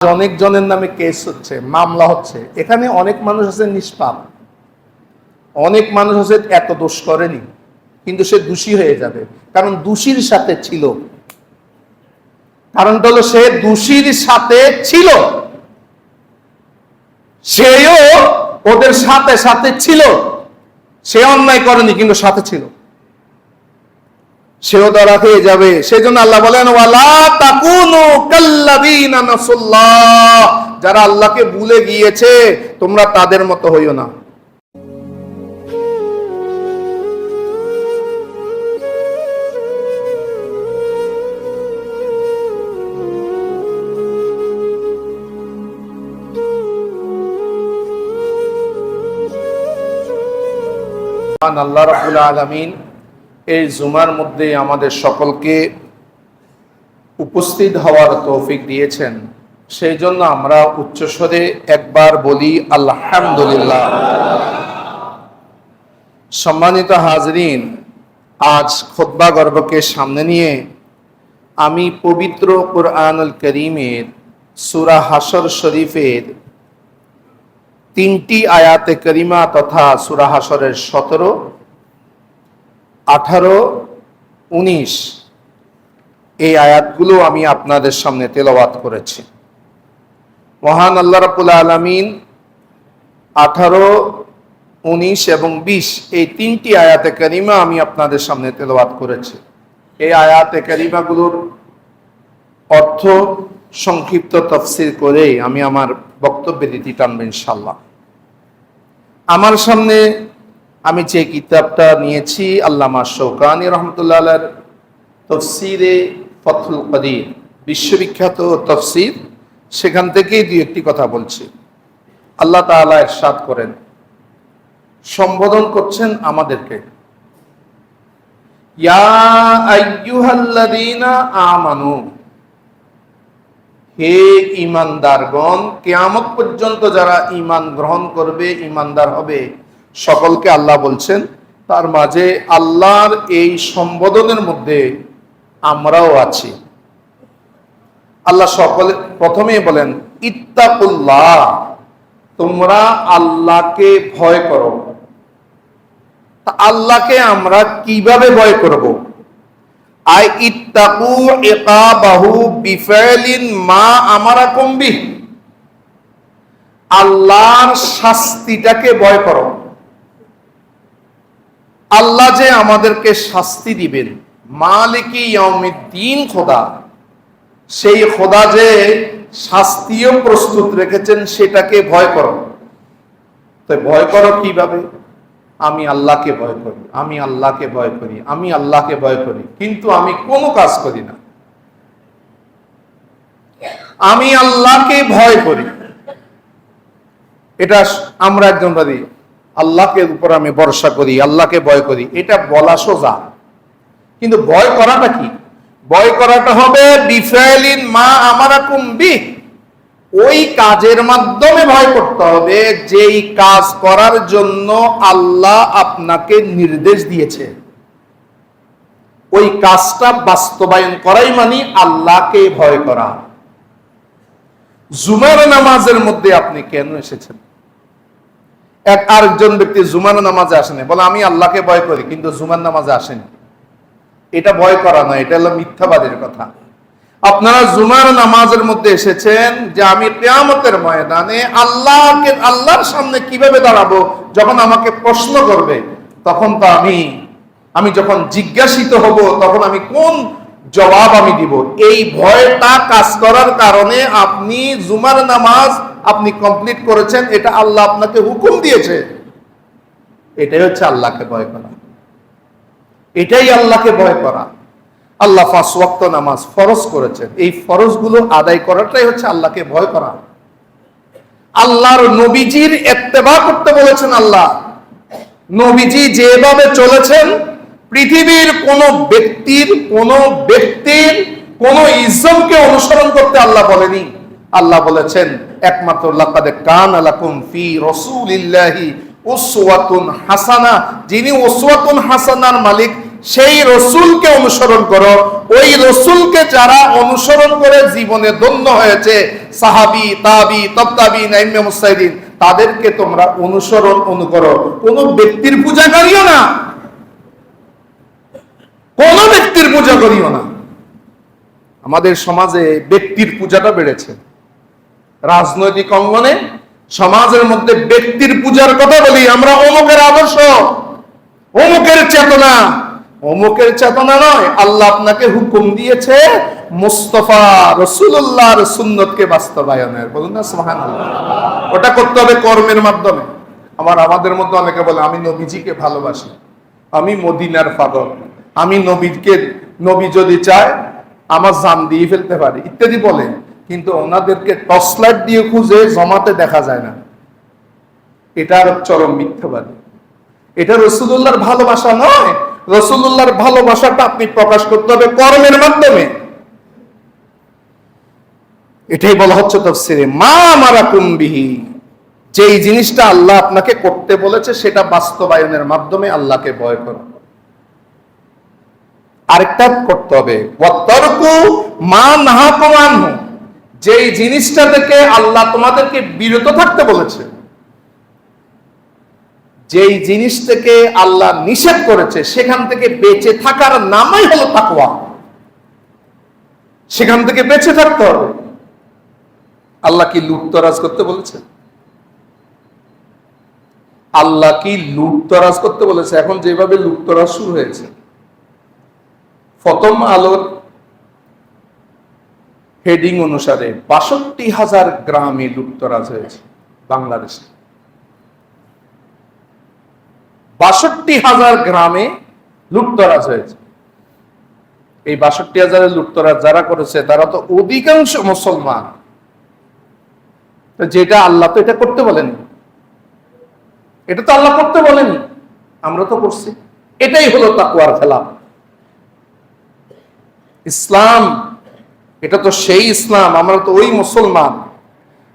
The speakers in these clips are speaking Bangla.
অনেক জনের নামে কেস হচ্ছে, মামলা হচ্ছে। এখানে অনেক মানুষ আছে নিষ্পাপ। অনেক মানুষ আছে এত দোষ করেনি, কিন্তু সে দোষী হয়ে যাবে। কারণ দোষীর সাথে ছিল। কারণটা হলো সে দোষীর সাথে ছিল। সেও ওদের সাথে সাথে ছিল। সে অন্যায় করেনি, কিন্তু সাথে ছিল। সেও ধরা খেয়ে যাবে। সেজন্য আল্লাহ বলেন যারা আল্লাহকে ভুলে গিয়েছে, তোমরা তাদের মতো হইও না। আল্লাহ রাব্বুল আলামিন। এই জুমার মধ্যে আমাদের সকলকে উপস্থিত হওয়ার তৌফিক দিয়েছেন। সেই জন্য আমরা উচ্চস্বরে একবার বলি, আলহামদুলিল্লাহ। সম্মানিত হাজরিন, আজ খোদ্া গর্বকে সামনে নিয়ে আমি পবিত্র কোরআনুল করিমের সুরা হাসর শরীফের তিনটি আয়াতে করিমা তথা সুরা হাসরের সতেরো আঠারো, উনিশ, এই আয়াতগুলো আমি আপনাদের সামনে তেলাওয়াত করেছি। মহান আল্লাহ রাবুল আলমিন আঠারো, উনিশ এবং বিশ, এই তিনটি আয়াতে করিমা আমি আপনাদের সামনে তেলাওয়াত করেছি। এই আয়াতে করিমাগুলোর অর্থ সংক্ষিপ্ত তফসিল করেই আমি আমার বক্তব্যের দিতে টানবো ইনশাল্লাহ আমার সামনে আমি যে কিতাবটা নিয়েছি, আল্লামা শৌকানি রহমতুল্লাহ আলার তফসিরে ফথুল কদির, বিশ্ববিখ্যাত তফসির, সেখান থেকেই দুই একটি কথা বলছি। আল্লাহ তাআলা এরশাদ করেন, সম্বোধন করছেন আমাদেরকে। আমানু, হে ইমানদারগণ কেয়ামত পর্যন্ত যারা ইমান গ্রহণ করবে ইমানদার হবে সকলকে আল্লাহ বলছেন, তার মাঝে আল্লাহর এই সম্বোধনের মধ্যে আমরাও আছি। আল্লাহ সকলে প্রথমে বলেন, ইত্তাকুল্লাহ, তোমরা আল্লাহকে ভয় করো। আল্লাহকে আমরা কীভাবে ভয় করব? আই ইত্তাকু ইকাবাহু বিফালিন মা আমারাকুম বিহ। আল্লাহর শাস্তিটাকে ভয় করো। আল্লাহ যে আমাদেরকে শাস্তি দিবেন। মালিকি দিন খোদা। সেই খোদা যে শাস্তিও প্রস্তুত রেখেছেন, সেটাকে ভয় করো। তো ভয় করো কীভাবে? আমি আল্লাহকে ভয় করি, আমি আল্লাহকে ভয় করি, আমি আল্লাহকে ভয় করি, কিন্তু আমি কোনো কাজ করি না। আমি আল্লাহকে ভয় করি। এটা আমরা একজন বাদী আল্লাহকে উপর আমি ভরসা করি, আল্লাহকে ভয় করি, এটা বলা সোজা। কিন্তু ভয় করাটা কি? ভয় করাটা হবে, বিফাইলিন মা আমারা কুম্বি ওই কাজের মাধ্যমে ভয় করতে হবে, যেই কাজ করার জন্য আল্লাহ আপনাকে নির্দেশ দিয়েছে। ওই কাজটা বাস্তবায়ন করাই মানে আল্লাহকে ভয় করা। জুমার নামাজের মধ্যে আপনি কেন এসেছেন? এক আরেকজন ব্যক্তি জুমার নামাজে আসেনি। বলে, আমি আল্লাহকে ভয় করি, কিন্তু জুমার নামাজে আসেনি। এটা ভয় করা নয়, এটা হলো মিথ্যাবাদের কথা। আপনারা জুমার নামাজের মধ্যে এসেছেন যে, আমি কেয়ামতের ময়দানে আল্লাহকে, আল্লাহর সামনে কীভাবে দাঁড়াবো? যখন আমাকে প্রশ্ন করবে, তখন তো আমি আমি যখন জিজ্ঞাসিত হব, তখন আমি কোন জবাব আমি দিব? এই ভয়টা কাজ করার কারণে আপনি জুমার নামাজ আপনি কমপ্লিট করেছেন, এটা আল্লাহ আপনাকে হুকুম দিয়েছে। এটাই হচ্ছে আল্লাহকে ভয় করা। এটাই আল্লাহকে ভয় করা। আল্লাহ পাঁচ ওয়াক্ত নামাজ ফরজ করেছেন। এই ফরজগুলো আদায় করাটাই হচ্ছে আল্লাহকে ভয় করা। আল্লাহর নবীজির এত্তেবা করতে বলেছেন আল্লাহ। নবীজি যেভাবে চলেছেন, পৃথিবীর কোন ব্যক্তির কোন ব্যক্তির কোন ইজমকে অনুসরণ করতে আল্লাহ বলেনি। আল্লাহ বলেছেন, একমাত্র লাকাদে কান আলাকুম ফি রাসূলিল্লাহি উসওয়াতুন হাসানা। যিনি উসওয়াতুন হাসানার মালিক, সেই রসুলকে অনুসরণ করো। ওই রসুলকে যারা অনুসরণ করে জীবনে ধন্য হয়েছে, সাহাবি, তাবি তত্তাবি নাইমে মুসাইদিন তাদেরকে তোমরা অনুসরণ অনুকরো। কোন ব্যক্তির পূজা করিও না। কোন ব্যক্তির পূজা করিও না। আমাদের সমাজে ব্যক্তির পূজাটা বেড়েছে। রাজনৈতিক অঙ্গনে সমাজের মধ্যে ব্যক্তির পূজার কথা বলি, আমরা অমুকের আদর্শ, অমুকের চেতনা। অমুকের চেতনা নয়, আল্লাহ আপনাকে হুকুম দিয়েছে মুস্তফা রসুল্লাহর সুন্নতকে বাস্তবায়নের। বলুন না, সুবহানাল্লাহ। ওটা করতে হবে কর্মের মাধ্যমে। আমার, আমাদের মধ্যে অনেকে বলে, আমি নবীজিকে ভালোবাসি। আমি মদিনার পাগল। আমি নবীকে, নবী যদি চায়, আমার জান দিয়ে ফেলতে পারি। ইত্যাদি বলে। কিন্তু ওনাদেরকে টসলাইট দিয়ে খুঁজে জমাতে দেখা যায় না। এটার চরম মিথ্যাবাদী। এটা রসুল্লাহর ভালোবাসা নয়। রসুল্লাহর ভালোবাসাটা আপনি প্রকাশ করতে হবে কর্মের মাধ্যমে। এটাই বলা হচ্ছে তফসিরে মা মারা কুম্বিহি যেই জিনিসটা আল্লাহ আপনাকে করতে বলেছে, সেটা বাস্তবায়নের মাধ্যমে আল্লাহকে ভয় করো। আরেকটা করতে হবে। মা নাহাকুমান যেই জিনিসটা থেকে আল্লাহ তোমাদেরকে বিরত থাকতে বলেছে, যেই জিনিস থেকে আল্লাহ নিষেধ করেছে, সেখান থেকে বেঁচে থাকার নামই হলো তাকওয়া। সেখান থেকে বেঁচে থাকতে হবে। আল্লাহ কি লুটতরাজ করতে বলেছে? আল্লাহ কি লুটতরাজ করতে বলেছে? এখন যেভাবে লুটতরাজ শুরু হয়েছে প্রথম আলোর হেডিং অনুসারে বাষট্টি হাজার গ্রামে লুপ্তরাজ হয়েছে বাংলাদেশে। বাষট্টি হাজার গ্রামে লুপ্তরাজ হয়েছে। এই বাষট্টি হাজারের লুপ্তরাজ যারা করেছে, তারা তো অধিকাংশ মুসলমান। যেটা আল্লাহ তো এটা করতে বলেনি। এটা তো আল্লাহ করতে বলেনি। আমরা তো করছি। এটাই হলো তাকুয়ার খেলা ইসলাম এটা তো সেই ইসলাম, আমরা তো ওই মুসলমান।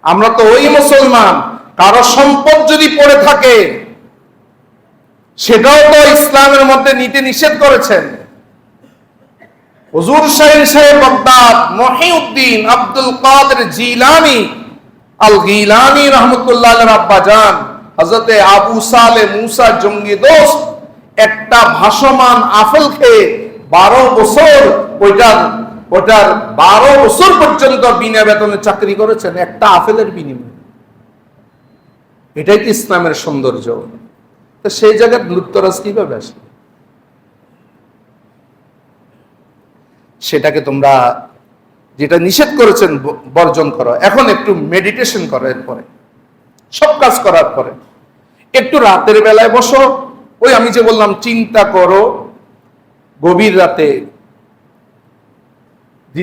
আমরা তো ওই মুসলমান, কারও সম্পদ যদি পড়ে থাকে, সেটাও তো ইসলামের মধ্যে নিতে নিষেধ করেছেন। হুজুর শাহিন সাহেব বাগদাদ, মহিউদ্দিন আব্দুল কাদের জিলানি আল গিলানি রহমতুল্লাহ আব্বাজান হজরতে আবু সালে মুসা জঙ্গি দোস্ত, একটা ভাসমান আফল খেয়ে বারো বছর ওইটার ওটার বারো বছর পর্যন্ত বিনা বেতনে চাকরি করেছেন, একটা আফেলের বিনিময়ে। এটাই তো ইসলামের সৌন্দর্য। তো সেই জায়গায় লুপ্তরাজ কীভাবে আসে সেটাকে তোমরা যেটা নিষেধ করেছেন বর্জন করো। এখন একটু মেডিটেশন করো এরপরে। সব কাজ করার পরে। একটু রাতের বেলায় বসো। ওই আমি যে বললাম, চিন্তা করো। গভীর রাতে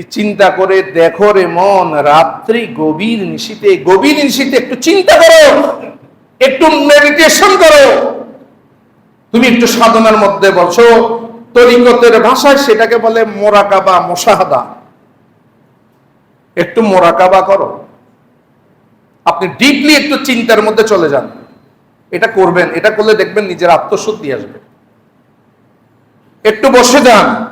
চিন্তা করে দেখো রে মন, রাত্রি গভীর নিশীতে গভীর নিশীতে একটু চিন্তা করো, একটু মেডিটেশন করো। তুমি একটু সাধনার মধ্যে বসো তরিকতের ভাষায় সেটাকে বলে মোরাকাবা, মোশাহাদা। একটু মোরাকাবা করো। আপনি ডিপলি একটু চিন্তার মধ্যে চলে যান। এটা করবেন, এটা করলে দেখবেন নিজের আত্মশুদ্ধি আসবে। একটু বসে যান।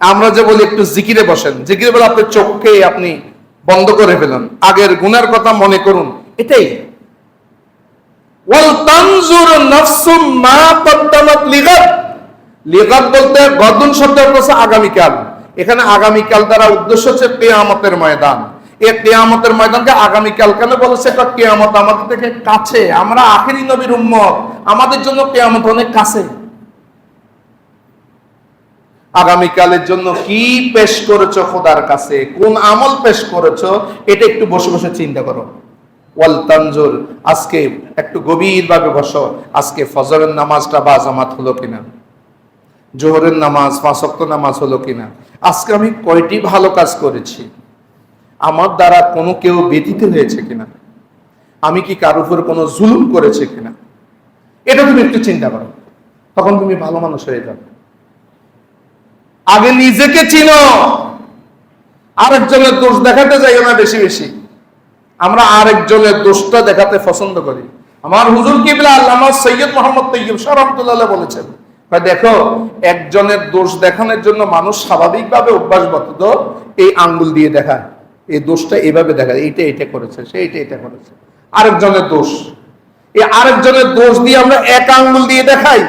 আমরা যে বলি একটু জিকিরে বসেন। জিকিরে বলে আপনার চোখকে আপনি বন্ধ করে ফেলুন। আগের গুনার কথা মনে করুন। এটাই। বলতে গদুন শব্দ হচ্ছে আগামীকাল। এখানে আগামীকাল দ্বারা উদ্দেশ্য হচ্ছে কেয়ামতের ময়দান। এই কেয়ামতের ময়দানকে আগামীকাল কেন বলেছে এটা কেয়ামত আমাদের থেকে কাছে। আমরা আখেরি নবীর উম্মত। আমাদের জন্য কেয়ামত অনেক কাছে। আগামীকালের জন্য কি পেশ করেছ খোদার কাছে? কোন আমল পেশ করেছ? এটা একটু বসে বসে চিন্তা করো। ওয়াল তানজুর, আজকে একটু গভীর ভাবে বসো। আজকে ফজরের নামাজটা বা জামাত হলো কিনা? জোহরের নামাজ পাঁচক্ত নামাজ হলো কিনা? আজকে আমি কয়টি ভালো কাজ করেছি? আমার দ্বারা কোনো কেউ ব্যতীত হয়েছে কিনা? আমি কি কারোর উপর কোনো জুলুম করেছে কিনা? এটা তুমি একটু চিন্তা করো। তখন তুমি ভালো মানুষ হয়ে যাবে। আগে নিজেকে চিনো। আরেকজনের দোষ দেখাতে যাইও না বেশি বেশি। আমরা আরেকজনের দোষটা দেখাতে পছন্দ করি। আমার হুজুর কিবলা আল্লামা সৈয়দ মোহাম্মদ তৈয়ব শাহ রহমতুল্লাহ বলেছেন দেখো, একজনের দোষ দেখানোর জন্য মানুষ স্বাভাবিকভাবে অভ্যাসগত এই আঙ্গুল দিয়ে দেখায়। এই দোষটা এভাবে দেখায়, এইটা এটা করেছে, সে এটা এটা করেছে। আরেকজনের দোষ, এই আরেকজনের দোষ দিয়ে আমরা এক আঙ্গুল দিয়ে দেখাই,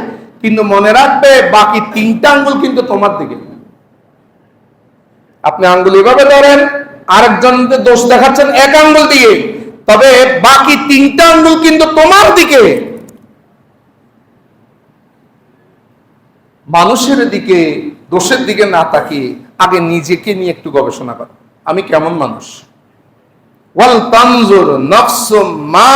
কিন্তু মনে রাখবে বাকি তিনটা আঙ্গুল কিন্তু তোমার দিকে। আপনি আঙ্গুল এভাবে ধরেন আরেকজনকে দোষ দেখাচ্ছেন এক আঙ্গুল দিয়ে। তবে বাকি তিনটা আঙ্গুল কিন্তু তোমার দিকে। মানুষের দিকে, দোষের দিকে না তাকিয়ে আগে নিজেকে নিয়ে একটু গবেষণা করো। আমি কেমন মানুষ? মা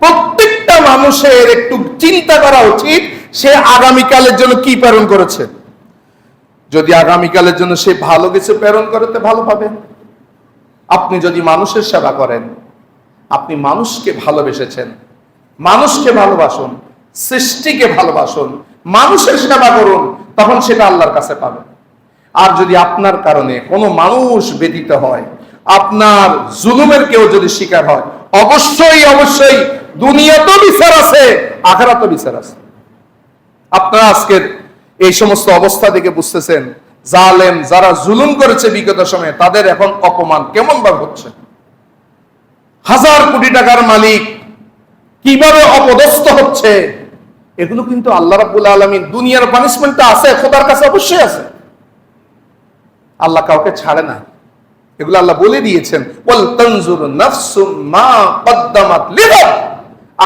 প্রত্যেকটা মানুষের একটু চিন্তা করা উচিত, সে আগামীকালের জন্য কি প্রেরণ করেছে। যদি আগামীকালের জন্য সে ভালো কিছু প্রেরণ করে, তো ভালো পাবে আপনি যদি মানুষের সেবা করেন, আপনি মানুষকে ভালোবেসেছেন, মানুষকে ভালোবাসুন, সৃষ্টিকে ভালোবাসুন, মানুষের সেবা করুন, তখন সেটা আল্লাহর কাছে পাবেন। আর যদি আপনার কারণে কোনো মানুষ ব্যতীত হয়, আপনার জুলুমের কেউ যদি শিকার হয়, অবশ্যই অবশ্যই দুনিয়া তো বিচার আছে, আখেরাতেও বিচার আছে। আপনারা আজকের এই সমস্ত অবস্থা থেকে বুঝতেছেন, জালেম যারা জুলুম করেছে বিগত সময়ে, তাদের এখন অপমান কেমন ভাবে হচ্ছে? হাজার কোটি টাকার মালিক কীভাবে অপদস্থ হচ্ছে? এগুলো কিন্তু আল্লাহ রাব্বুল আলামিন দুনিয়ার পানিশমেন্টটা আছে, খোদার কাছে অবশ্যই আছে। আল্লাহ কাউকে ছাড়ে না। এগুলো আল্লাহ বলে দিয়েছেন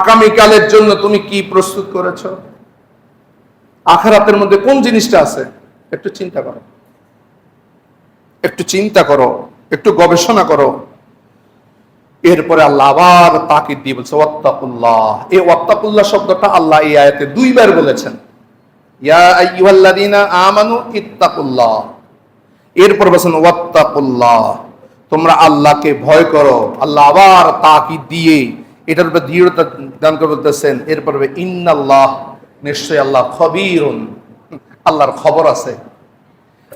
আগামীকালের জন্য তুমি কি প্রস্তুত করেছ? আখেরাতের মধ্যে কোন জিনিসটা আছে? একটু চিন্তা করো। একটু চিন্তা করো, একটু গবেষণা করো। এরপরে আল্লাহ আবার তাকিদ দিয়ে বলছে, ওয়াত্তাকুল্লাহ। এই ওয়াত্তাকুল্লাহ শব্দটা আল্লাহ এই আয়াতে দুইবার বলেছেন। আমানু ইত্তাকুল্লাহ। এরপর বলেছেন, ওয়াত্তাকুল্লাহ। তোমরা আল্লাহকে ভয় করো। আল্লাহ আবার তাকিদ দিয়ে এটার উপর দৃঢ়তা দান করে বলতেছেন। এরপর ইন্নাল্লাহ। নিশ্চয় আল্লাহ খবীরুন। আল্লাহর খবর আছে।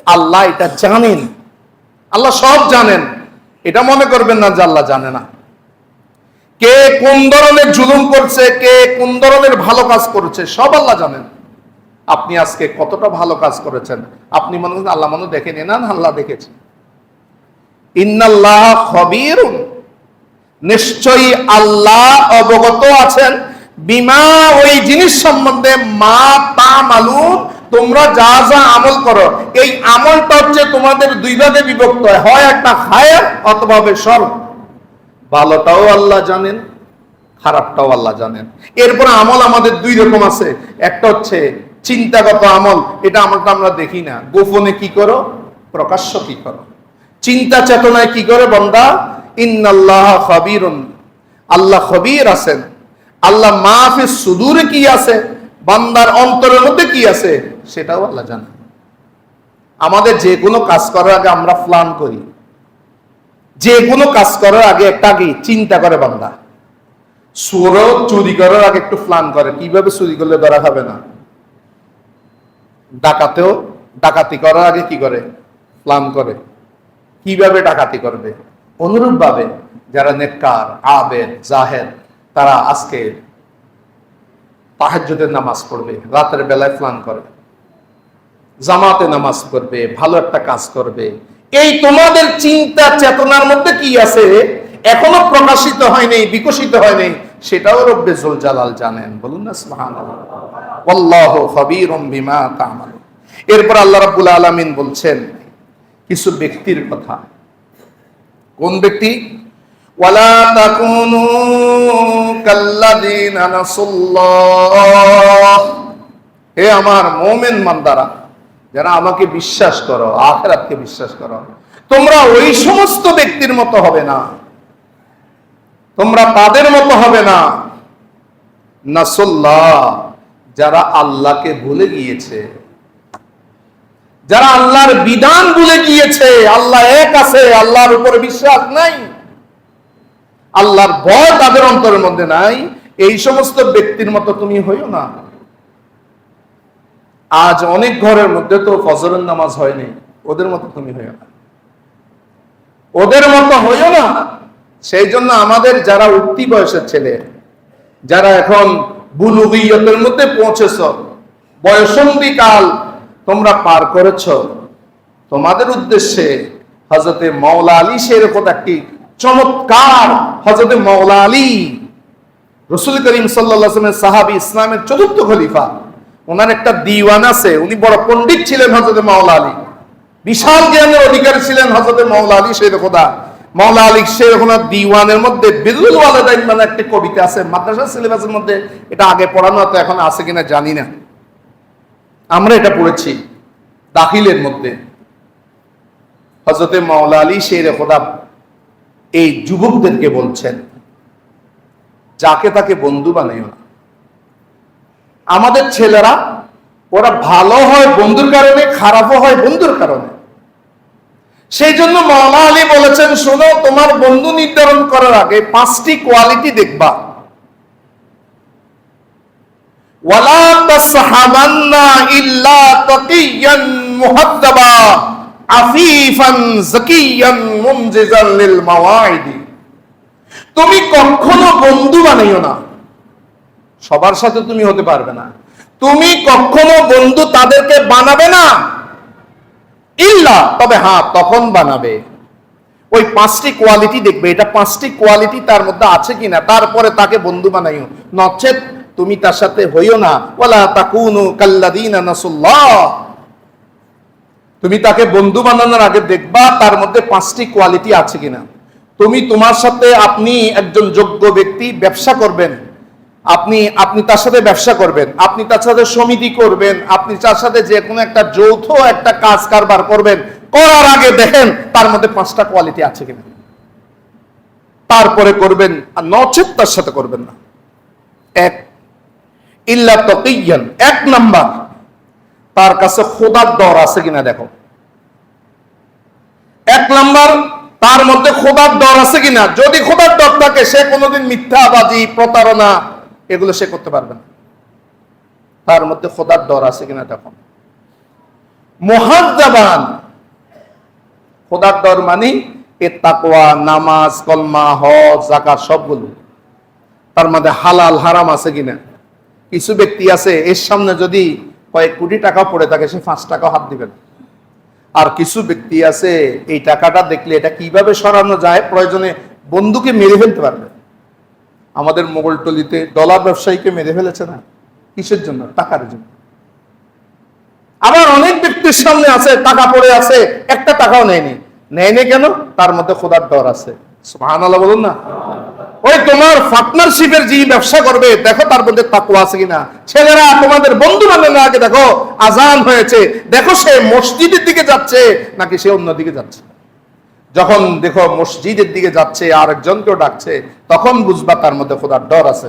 আল্লাহ এটা জানেন। আল্লাহ সব জানেন। এটা মনে করবেন না যে আল্লাহ জানে না। কে কোন ধরনের জুলুম করছে, কে কোন ধরনের ভালো কাজ করেছে, সব আল্লাহ জানেন। আপনি আজকে কতটা ভালো কাজ করেছেন? আপনি মনে করেন আল্লাহ মনে দেখেন? না, আল্লাহ দেখেছে। ইন্নাল্লাহ খবীরুন। নিশ্চয়ই আল্লাহ অবগত আছেন। বিমা ওই জিনিস সম্বন্ধে মা, তা মালুম। তোমরা যা যা আমল করো, এই আমলটা হচ্ছে তোমাদের দুই ভাগে বিভক্ত হয়। হয় একটা হায়ার অথবা হবে ভালোটাও আল্লাহ জানেন, খারাপটাও আল্লাহ জানেন। এরপর আমল আমাদের দুই রকম আছে। একটা হচ্ছে চিন্তাগত আমল, এটা আমলটা আমরা দেখি না। গোপনে কি করো? প্রকাশ্য কি করো? চিন্তা চেতনায় কি করে বন্দা ইন্নাল্লাহ খবীরুন। আল্লাহ খবীর আছেন। আল্লাহ মাহফিস সুদূরে কি আছে? বান্দার অন্তরের মধ্যে কি আছে? সেটাও আল্লাহ জানে। আমাদের যে কোনো কাজ করার আগে আমরা প্ল্যান করি। যে কোনো কাজ করার আগে একটা আগে চিন্তা করে বান্দা। সুরও চুরি করার আগে একটু প্ল্যান করে। কীভাবে চুরি করলে ধরা হবে না? ডাকাতেও ডাকাতি করার আগে কি করে? প্ল্যান করে। কীভাবে ডাকাতি করবে? অনুরূপ ভাবে যারা নেককার, আবেদ, জাহেদ তারা আজকে তাহাজ্জুদের নামাজ পড়বে, রাতের বেলায় প্ল্যান করে। জামাতে নামাজ পড়বে, ভালো একটা কাজ করবে। এই তোমাদের চিন্তা চেতনার মধ্যে কি আছে? এখনও প্রকাশিত হয়নি, বিকশিত হয়নি। সেটাও রব্বে জুল জালাল জানেন। বলুন না, সুবহানাল্লাহ। এরপর আল্লাহ রাব্বুল আলামিন বলছেন, কিছু ব্যক্তির কথা। কোন ব্যক্তি? ওয়ালা হে আমার মুমিন মান্দারা যারা আমাকে বিশ্বাস করো, আখিরাতকে বিশ্বাস করো, তোমরা ওই সমস্ত ব্যক্তির মতো হবে না। তোমরা তাদের মতো হবে না। নাসুল্লাহ, যারা আল্লাহকে ভুলে গিয়েছে। যারা আল্লাহর বিধান ভুলে গিয়েছে, আল্লাহ এক আছে, আল্লাহর উপরে বিশ্বাস নাই। আল্লাহর ভয় তাদের অন্তরের মধ্যে নাই। এই সমস্ত ব্যক্তির মতো তুমি হইও না। আজ অনেক ঘরের মধ্যে তো ফজরের নামাজ হয়নি। ওদের মতো তুমি হইও না। ওদের মতো হইও না। সেই জন্য আমাদের যারা উঠতি বয়সের ছেলে, যারা এখন বুলুগিয়তের মধ্যে পৌঁছেছ বয়সন্ধি কাল তোমরা পার করেছ, তোমাদের উদ্দেশ্যে হজরতে মৌলা আলী সেরকম একটি চমৎকার হজরতে মৌলা আলী। রসুল করিম সাল্লামের সাহাবি ইসলামের চতুর্থ খলিফা। ওনার একটা দিওয়ান আছে, উনি বড় পণ্ডিত ছিলেন হজরতে মাওলা আলী। বিশাল জ্ঞানের অধিকারী ছিলেন হজরতে মাওলা আলী সেই খোদা। মাওলা আলী ওনার দিওয়ানের মধ্যে বিরুল ওয়ালেদাইন মানে একটি কবিতা আছে মাদ্রাসা সিলেবাসের মধ্যে। এটা আগে পড়ানো হতো, এখন আছে কিনা জানি না। আমরা এটা পড়েছি দাখিলের মধ্যে। হজরতে মাওলা আলী শের খোদা এই যুবকদেরকে বলছেন, যাকে তাকে বন্ধু বানাইও না। আমাদের ছেলেরা, ওরা ভালো হয় বন্ধুর কারণে, খারাপও হয় বন্ধুর কারণে। সেই জন্য মৌলা আলী বলেছেন, শোনো, তোমার বন্ধু নির্ধারণ করার আগে পাঁচটি কোয়ালিটি দেখবা। ওয়ালা তাসহাবান্না ইল্লা তাকিয়ান মুহাদ্দাবা। আফিফান যাকিয়ান মুমজিজান লিল মাওয়াইদি। তুমি কখনো বন্ধু বানাইও না। সবার সাথে তুমি হতে পারবে না। তুমি কখনো বন্ধু তাদেরকে বানাবে না। ইল্লা, তবে হ্যাঁ তখন বানাবে। ওই পাঁচটি কোয়ালিটি দেখবে। এটা পাঁচটি কোয়ালিটি তার মধ্যে আছে কিনা, তারপরে তাকে বন্ধু বানাইও। নচেত তুমি তার সাথে হইও না। ওয়ালা তাকুনু কাল্লাদিনা নাসুল্লাহ। তুমি তাকে বন্ধু বানানোর আগে দেখবা তার মধ্যে পাঁচটি কোয়ালিটি আছে কিনা। তুমি তোমার সাথে আপনি একজন যোগ্য ব্যক্তি, ব্যবসা করবেন। আপনি আপনি তার সাথে ব্যবসা করবেন। আপনি তার সাথে সমিতি করবেন। আপনি তার সাথে যে কোনো একটা যৌথ একটা কাজ কারবার করবেন। করার আগে দেখেন তার মধ্যে পাঁচটা কোয়ালিটি আছে কিনা। তারপরে করবেন আর নচেত তার সাথে করবেন না। এক, ইল্লা তকিয়ান। এক নাম্বার তার কাছে খোদার দর আছে কিনা দেখো। এক নাম্বার, তার মধ্যে খোদার ডর আছে কিনা? যদি খোদার ডর থাকে, সে কোনোদিন মিথ্যাবাজি প্রতারণা এগুলো সে করতে পারবে না। তার মধ্যে খোদার ডর আছে কিনা দেখো। মহাজাবান খোদার ডর মানে এ তাকওয়া, নামাজ, কলমা, হজ জাকাত সবগুলো। তার মধ্যে হালাল, হারাম আছে কিনা? কিছু ব্যক্তি আছে, এর সামনে যদি কয়েক কোটি টাকা পড়ে থাকে, সে পাঁচ টাকা হাত দিবে না। আর কিছু ব্যক্তি আছে, এই টাকাটা দেখলে এটা কীভাবে সরানো যায়, প্রয়োজনে বন্ধুকে মেরে ফেলতে পারবে। আমাদের মোগলটলিতে ডলার ব্যবসায়ীকে মেরে ফেলেছে না? কিসের জন্য? টাকার জন্য। আবার অনেক ব্যক্তির সামনে আছে, টাকা পড়ে আছে, একটা টাকাও নেয়নি। নেয়নি কেন? তার মধ্যে খোদার ডর আছে। সুবহানাল্লাহ বলুন না। ওই তোমার পার্টনারশিপের যে ব্যবসা করবে, দেখো তার মধ্যে তাকুয়া আছে কিনা। ছেলেরা তোমাদের বন্ধু বান্ধব আগে দেখো, আজান হয়েছে। দেখো সে মসজিদের দিকে যাচ্ছে নাকি সে অন্য দিকে যাচ্ছে। যখন দেখো মসজিদের দিকে যাচ্ছে আর একজনকেও ডাকছে, তখন বুঝবা তার মধ্যে খোদার ডর আছে।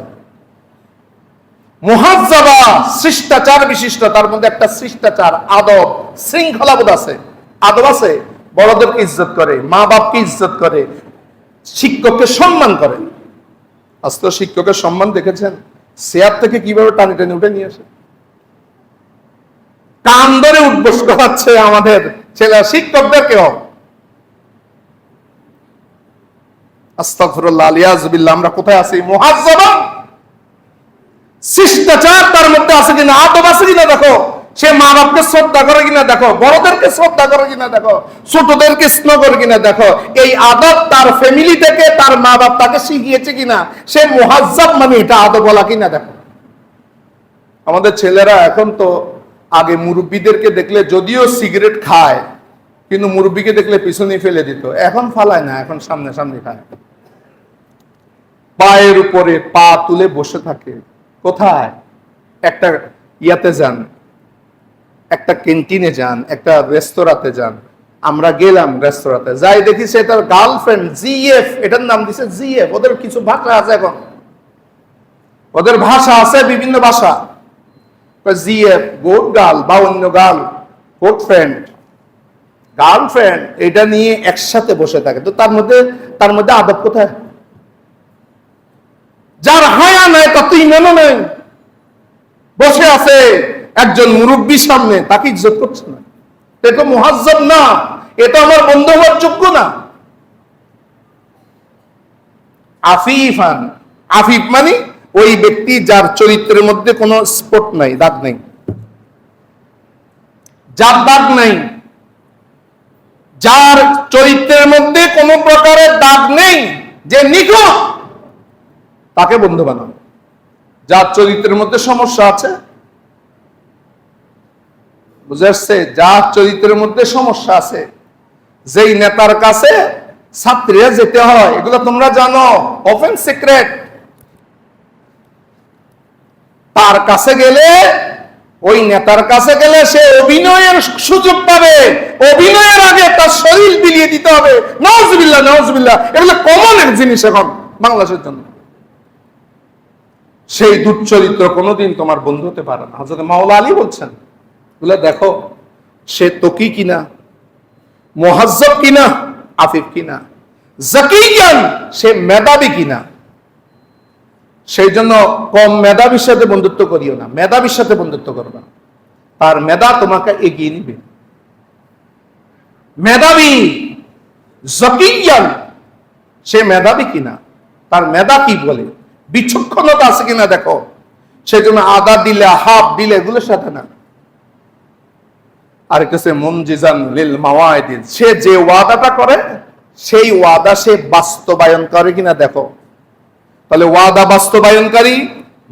মুহাজ্জাবা, শিষ্টাচার বিশিষ্ট, তার মধ্যে একটা শিষ্টাচার, আদব, শৃঙ্খলাবোধ আছে। আদব আছে, বড়দেরকে ইজ্জত করে মা বাপকে ইজ্জত করে, শিক্ষককে সম্মান করে। আজ তো শিক্ষকের সম্মান দেখেছেন? চেয়ার থেকে কীভাবে টানি টানি উঠে নিয়ে আসে? কান ধরে উদ্বোস করাচ্ছে আমাদের ছেলে শিক্ষকদেরকেও আস্তাগফিরুল্লাহ, আলিয়াজবিল্লাহ, আমরা কোথায় আছি? মুহাজ্জাবা শিষ্টাচার তার মধ্যে আছে কিনা? আদব আছে কিনা দেখো? সে মা বাপকে শ্রদ্ধা করে কিনা দেখো, বড়দেরকে শ্রদ্ধা করে কিনা দেখো, ছোটদেরকে স্নেহ করে কিনা দেখো, এই আদব তার ফ্যামিলি থেকে তার মা বাপ তাকে শিখিয়েছে কিনা, সে মুহাজ্জাব মানে এটা আদব বলা কিনা দেখো। আমাদের ছেলেরা এখন তো আগে মুরব্বীদেরকে দেখলে যদিও সিগারেট খায়, কিন্তু মুরব্বীকে দেখলে পিছনে ফেলে দিত, এখন ফালায় না, এখন সামনে সামনে খায়। পায়ের উপরে পা তুলে বসে থাকে, কোথায়? একটা ইয়াতে যান। একটা ক্যান্টিনে যান, একটা রেস্তোরাঁতে যান। আমরা গেলাম রেস্তোরাঁতে। যাই দেখি সে তার গার্লফ্রেন্ড জিএফ এটার নাম দিছে জিএফ ওদের কিছু ভাষা আছে এখন। ওদের ভাষা আছে বিভিন্ন ভাষা। জিএফ গোট গার্ল বা অন্য গার্ল গোট ফ্রেন্ড গার্লফ্রেন্ড এটা নিয়ে একসাথে বসে থাকে। তো তার মধ্যে তার মধ্যে আদব কোথায়? যার হায়া নাই তার তো ইমানও নেই। বসে আছে। একজন মুরব্বীর সামনে তাকে ইজ্জত করছে না। এটা মুহাজ্জব না, এটা আমার বন্ধু হওয়ার যোগ্য না। আফিফান, আফিফ মানে ওই ব্যক্তি যার চরিত্রের মধ্যে কোনো স্পট নাই, দাগ নেই। যার দাগ নেই, যার চরিত্রের মধ্যে কোনো প্রকারের দাগ নেই, যে নিখুঁত, তাকে বন্ধু বানানো যার চরিত্রের মধ্যে সমস্যা আছে বুঝে আসছে? যার চরিত্রের মধ্যে সমস্যা আছে, যেই নেতার কাছে ছাত্রীরা যেতে হয়, এগুলো তোমরা জানো ওপেন সিক্রেট তার কাছে গেলে, ওই নেতার কাছে গেলে সে অভিনয়ের সুযোগ পাবে, অভিনয়ের আগে তার শরীর বিলিয়ে দিতে হবে। নওয়াজবিল্লাহ নওয়াজবিল্লাহ এগুলো কমন এক জিনিস এখন বাংলাদেশের জন্য। সেই দুচ্চরিত্র কোনোদিন তোমার বন্ধু হতে পারে না। হজরত মাওলা আলী বলছেন বলে, দেখো, সে তকি কিনা? মোহাজ্জব কিনা? আফিফ কিনা? জাকি জ্ঞান সে মেধাবী কিনা? সেই জন্য কম মেধাবীর সাথে বন্ধুত্ব করিও না, মেধাবীর সাথে বন্ধুত্ব করবা তার মেধা তোমাকে এগিয়ে নিবে। মেধাবী জাকি জ্ঞান সে মেধাবী কিনা? তার মেধা কি বলে? বিচক্ষণতা আছে কিনা দেখো? সেই জন্য আদা দিলে, হাফ দিলে এগুলোর সাথে না। আর কাছে মনজিজান লিল মাওয়াইদিন সে যে ওয়াদাটা করে, সেই ওয়াদা সে বাস্তবায়ন করে কিনা দেখো। তাহলে ওয়াদা বাস্তবায়নকারী,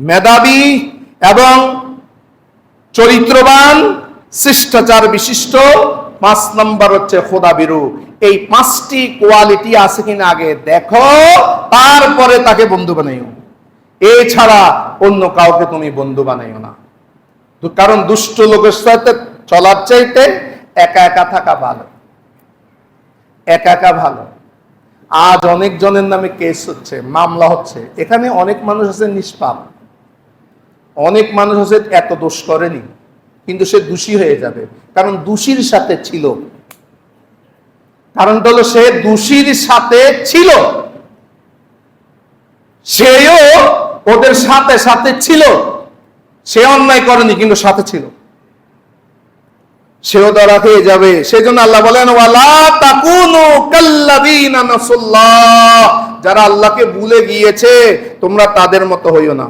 মেধাবী এবং চরিত্রবান, শিষ্টাচার বিশিষ্ট, পাঁচ নম্বর হচ্ছে খোদা বিরু। এই পাঁচটি কোয়ালিটি আছে কিনা আগে দেখো, তারপরে তাকে বন্ধু বানাইও। এছাড়া অন্য কাউকে তুমি বন্ধু বানাইও না। কারণ দুষ্ট লোকের সাথে চলার চাইতে একা একা থাকা ভালো। একা একা ভালো। আজ অনেক জনের নামে কেস হচ্ছে, মামলা হচ্ছে। এখানে অনেক মানুষ আছে নিষ্পাপ। অনেক মানুষ আছে এত দোষ করেনি, কিন্তু সে দোষী হয়ে যাবে। কারণ দোষীর সাথে ছিল। কারণটা হলো সে দোষীর সাথে ছিল। সেও ওদের সাথে সাথে ছিল। সে অন্যায় করেনি, কিন্তু সাথে ছিল। সেও ধরা খেয়ে যাবে। সেই জন্য আল্লাহ বলেন যারা আল্লাহকে ভুলে গিয়েছে, তোমরা তাদের মতো হইও না।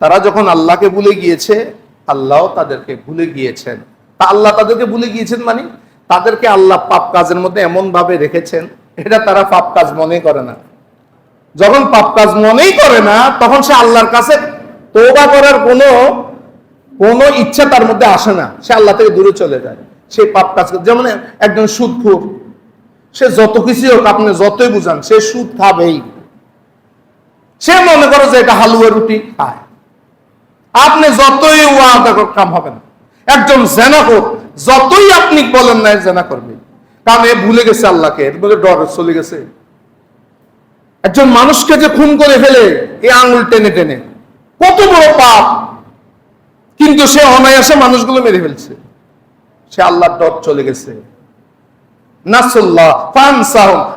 তারা যখন আল্লাহকে ভুলে গিয়েছে, আল্লাহও তাদেরকে ভুলে গিয়েছেন। তা আল্লাহ তাদেরকে ভুলে গিয়েছেন মানে? তাদেরকে আল্লাহ পাপ কাজের মধ্যে এমন ভাবে রেখেছেন, এটা তারা পাপ কাজ মনে করে না। যখন পাপ কাজ মনেই করে না, তখন সে আল্লাহর কাছে তোবা করার কোনো কোনো ইচ্ছা তার মধ্যে আসে না। সে আল্লাহ থেকে দূরে চলে যায়। সে পাপ কাজ করে। যেমন একজন সুদখোর, সে যত কিছু হোক, আপনি যতই বুঝান, সে সুদ খাবেই। সে মনে করে যে এটা হালুয়া রুটি, খায়। আপনি যতই ওয়াদা কাম হবে না। একজন জেনা হোক যতই আপনি বলেন না জেনা করবে। কারণ এ ভুলে গেছে আল্লাহকে, এর মধ্যে ডর চলে গেছে। একজন মানুষকে যে খুন করে ফেলে এই আঙুল টেনে টেনে। কত বড় পাপ। কিন্তু সে অনায়াসে মানুষগুলো মেরে ফেলছে। সে আল্লাহর ডর চলে গেছে।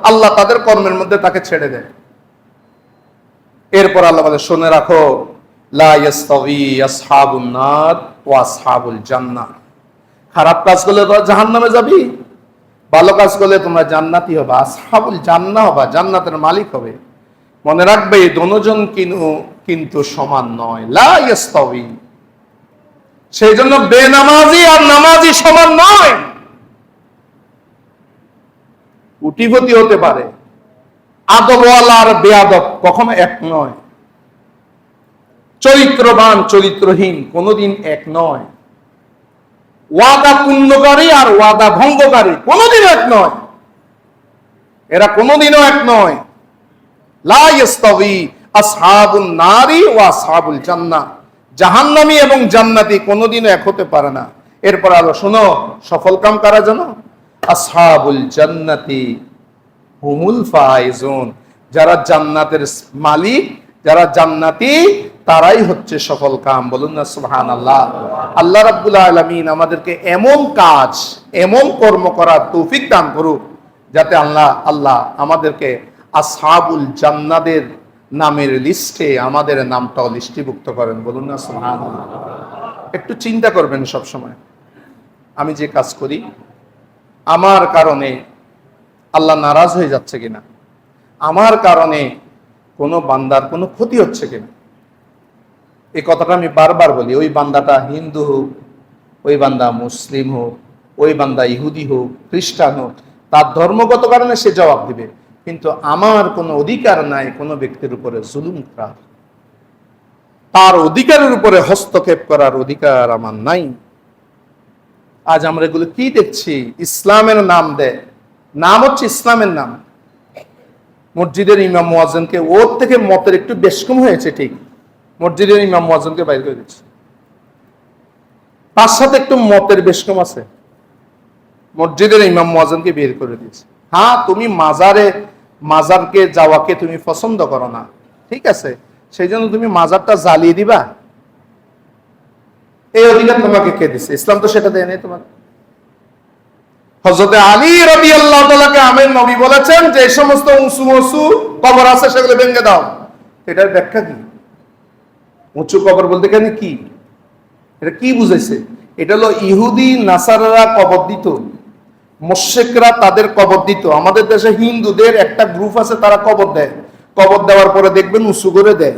আল্লাহ তাদের কর্মের মধ্যে তাকে ছেড়ে দেয়। এরপর আল্লাহ বলে, শুনে রাখো, লা ওয়া খারাপ কাজ করলে তোরা জাহান্নামে যাবি, ভালো কাজ করলে তোমরা জান্নাতি হবে, আসহাবুল জান্নাহ হবা, জান্নাতের মালিক হবে। মনে রাখবে দনোজন কিনু কিন্তু সমান নয়। লা ইয়াস্তাবি সেই জন্য বেনামাজি আর নামাজি সমান নয়। উটিপতি হতে পারে। আদবওয়ালা আর বেয়াদব কখনো এক নয়। চরিত্রবান, চরিত্রহীন কোনোদিন এক নয়। ওয়াদা পূর্ণকারী আর ওয়াদা ভঙ্গকারী কোনোদিন এক নয়। এরা কোনোদিনও এক নয়। লা আসহাবুন নারী ও আসহাবুল জান্নাহ। জাহান্নামী এবং জান্নাতি কোনোদিনও এক হতে পারে না। এরপর আলো, শোনো, সফল কাম কারা জানো? আসহাবুল জান্নাতি, হুমুল ফাইজুন। যারা জান্নাতের মালিক, যারা জান্নাতি, তারাই হচ্ছে সফল কাম। বলুন না সুবহান আল্লাহ আল্লাহ রাব্বুল আলামিন আমাদেরকে এমন কাজ, এমন কর্ম করার তৌফিক দান করুক, যাতে আল্লাহ আল্লাহ আমাদেরকে আসহাবুল জান্নাতের নামের লিস্টে আমাদের নামটাও লিস্টিভুক্ত করেন, বলুন না সুবহান একটু চিন্তা করবেন সব সময় আমি যে কাজ করি, আমার কারণে আল্লাহ নারাজ হয়ে যাচ্ছে কিনা? আমার কারণে কোনো বান্দার কোনো ক্ষতি হচ্ছে কিনা? এই কথাটা আমি বারবার বলি, ওই বান্দাটা হিন্দু হোক, ওই বান্দা মুসলিম হোক, ওই বান্দা ইহুদি হোক, খ্রিস্টান হোক, তার ধর্মগত কারণে সে জবাব দিবে। কিন্তু আমার কোনো অধিকার নাই কোনো ব্যক্তির উপরে জুলুম করার। তার অধিকারের উপরে হস্তক্ষেপ করার অধিকার আমার নাই। আজ আমরা এগুলো কি দেখছি? ইসলামের নাম দেয় নাম হচ্ছে ইসলামের নাম। মসজিদের ইমাম মুয়াজ্জিনকে ওর থেকে মতের একটু বেশ কম হয়েছে, ঠিক। মসজিদের ইমাম মুয়াজ্জিনকে বাইর করে দিচ্ছে। তার সাথে একটু মতের বেশ কম আছে। মসজিদের ইমাম মুয়াজ্জিনকে বের করে দিয়েছে। হ্যাঁ তুমি মাজারে মাজারকে যাওয়াকে তুমি পছন্দ করো না। ঠিক আছে? সেই জন্য তুমি মাজারটা জ্বালিয়ে দিবা। এই অধিকার তোমাকে কে দিছে? ইসলাম তো সেটা দেয় নাই তোমাকে আলী রবি আল্লাহ আমের নবী বলেছেন যে সমস্ত উঁচু উঁচু কবর আছে, সেগুলো ভেঙে দাও। এটার ব্যাখ্যা কি? উঁচু কবর বলতে কেন কি? এটা কি বুঝেছে এটা হলো ইহুদি, নাসারারা কবর দিত। মোশেকরা তাদের কবর দিত। আমাদের দেশে হিন্দুদের একটা গ্রুপ আছে, তারা কবর দেয়। কবর দেওয়ার পরে দেখবেন উঁচু করে দেয়।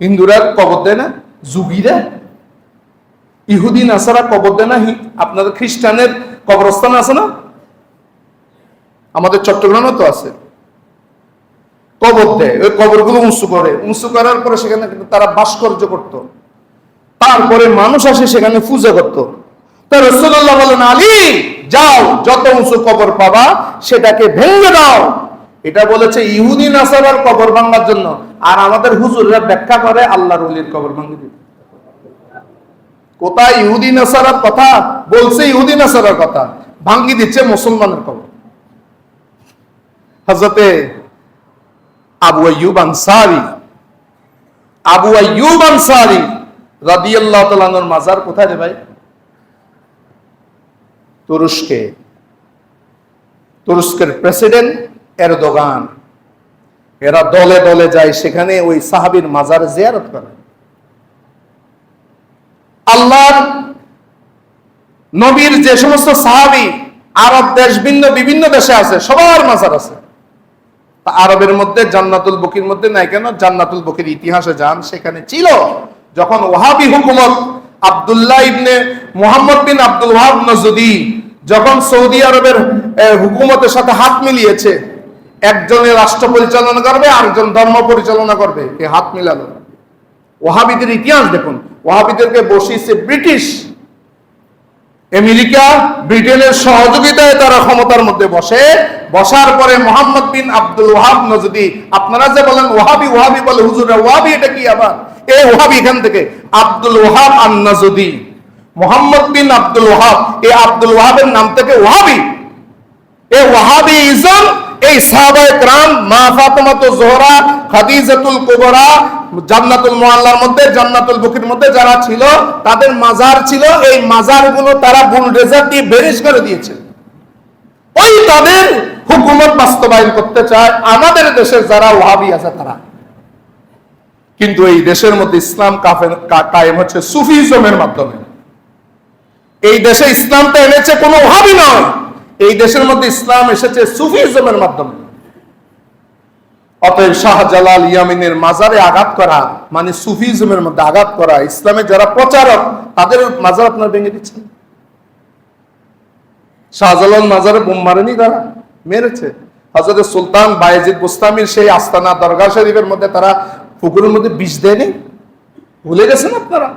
হিন্দুরা কবর দেয় না, যুগীরা। ইহুদি, নাসারা কবর দেয় না আপনাদের খ্রিস্টানের কবরস্থান আছে না? আমাদের চট্টগ্রামে তো আছে। কবর দেয়, ওই কবরগুলো উঁচু করে। উঁচু করার পরে সেখানে তারা ভাস্কর্য করত। তারপরে মানুষ আসে সেখানে পূজা করত। তা রসুল্লাহ বলেন, আলী, যাও, যত উঁচু কবর পাবা, সেটাকে ভেঙে দাও। এটা বলেছে ইহুদি, নাসারার কবর ভাঙার জন্য। আর আমাদের হুজুররা ব্যাখ্যা করে, আল্লাহর ওলির কবর ভাঙে কোথায়? ইহুদি, নাসারার কথা বলছে, ইহুদি, নাসারার কথা। ভাঙ্গি দিচ্ছে মুসলমানের কবর। হজরতে আবু আইয়ুব আনসারি, আবু আইয়ুব আনসারি রাদিয়াল্লাহু তাআলার মাজার কোথায় রে ভাই? তুরস্কে। তুরস্কের প্রেসিডেন্ট এরদোগান। এরা দলে দলে যায় সেখানে ওই সাহাবীর মাজার জিয়ারত করে। আল্লাহর নবীর যে সমস্ত সাহাবি, আরব দেশ, ভিন্ন, বিভিন্ন দেশে আছে, সবার মাজার আছে। আরবের মধ্যে, জান্নাতুল বকির মধ্যে নাই কেন? জান্নাতুল বকির ইতিহাসে যান, সেখানে ছিল। যখন ওহাবি হুকুমত আব্দুল্লাহ ইবনে মোহাম্মদ বিন আব্দুল ওয়াহাব নজদি যখন সৌদি আরবের হুকুমতের সাথে হাত মিলিয়েছে একজনে রাষ্ট্র পরিচালনা করবে, আরেকজন ধর্ম পরিচালনা করবে এ হাত মিলালো। ওহাবিদের ইতিহাস দেখুন ওহাবিদেরকে বসিয়েছে ব্রিটিশ। আমেরিকা, ব্রিটেনের সহযোগিতায় তারা ক্ষমতার মধ্যে বসে। বসার পরে মোহাম্মদ বিন আব্দুল ওয়াহাব নজদি, আপনারা যে বলেন ওহাবি ওহাবি বলে, হুজুরা ওহাবি এটা কি আবার? এই ওহাবি এখান থেকে আব্দুল ওয়াহাব আন নজদি মোহাম্মদ বিন আব্দুল ওয়াহাব এই আব্দুল ওয়াহাবের নাম থেকে ওহাবি এই ওয়াহাবি ইজম এই সাহাবায়ে کرام মা ফাতেমা তো জোহরা খাদিজাতুল কুবরা জান্নাতুল মুআল্লার মধ্যে জান্নাতুল বুকির মধ্যে যারা ছিল তাদের মাজার ছিল এই মাজারগুলো তারা বুলডোজার দিয়ে বেরিশ করে দিয়েছে ওই তাদের হুকুমত বাস্তবায়ন করতে চায় আমাদের দেশের যারা ওয়াহাবি আছে তারা কিন্তু এই দেশের মধ্যে ইসলাম কায়েম হচ্ছে সুফিজমের মাধ্যমে। এই দেশে ইসলামটা এনেছে কোনো ওহাবি নয়। এই দেশের মধ্যে ইসলাম এসেছে সুফিজমের মাধ্যমে। অতএব শাহজালাল ইয়ামিনের মাজারে আঘাত করা মানে সুফিজমের মধ্যে আঘাত করা ইসলামের যারা প্রচারক, তাদের মাজার আপনার ভেঙে দিচ্ছেন। শাহজালাল মাজারে বোম মারেনি তারা, মেরেছে। হজরত সুলতান বায়েজিদ বুস্তামির সেই আস্তানা দরগা শরীফের মধ্যে তারা পুকুরের মধ্যে বিষ দেয়নি? ভুলে গেছেন আপনারা?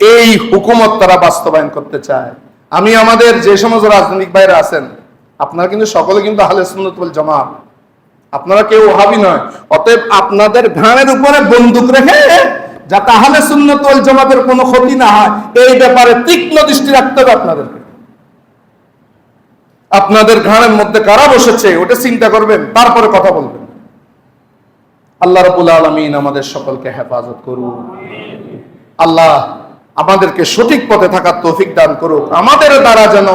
এই হুকুমত তারা বাস্তবায়ন করতে চায়। আমি আমাদের যে সমস্ত রাজনৈতিক বাইরে আছেন, আপনারা কিন্তু সকলে কিন্তু আহলে সুন্নত ওয়াল জামাত। আপনারা কেউ ওহাবি নয়। অতএব আপনাদের ঘাড়ের উপরে বন্দুক রেখে যাতে আহলে সুন্নত ওয়াল জামাতের কোনো ক্ষতি না হয়, এই ব্যাপারে তীক্ষ্ণ দৃষ্টি রাখতে হবে আপনাদেরকে। আপনাদের ঘাড়ের মধ্যে কারা বসেছে, ওটা চিন্তা করবেন, তারপরে কথা বলবেন। আল্লাহ রাব্বুল আলামিন আমাদের সকলকে হেফাজত করুন আল্লাহ আমাদেরকে সঠিক পথে থাকার তৌফিক দান করুক। আমাদের দ্বারা যেন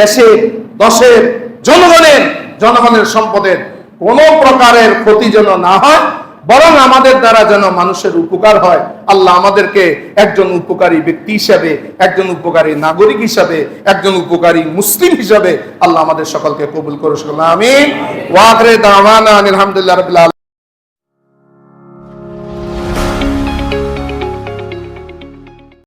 দেশের, দশের, জনগণের জনগণের সম্পদের কোন প্রকারের ক্ষতি যেন না হয়, বরং আমাদের দ্বারা যেন মানুষের উপকার হয়। আল্লাহ আমাদেরকে একজন উপকারী ব্যক্তি হিসাবে, একজন উপকারী নাগরিক হিসাবে, একজন উপকারী মুসলিম হিসাবে আল্লাহ আমাদের সকলকে কবুল করে সকল আমিন ওয়াকরে দাওয়ানা আলহামদুলিল্লাহ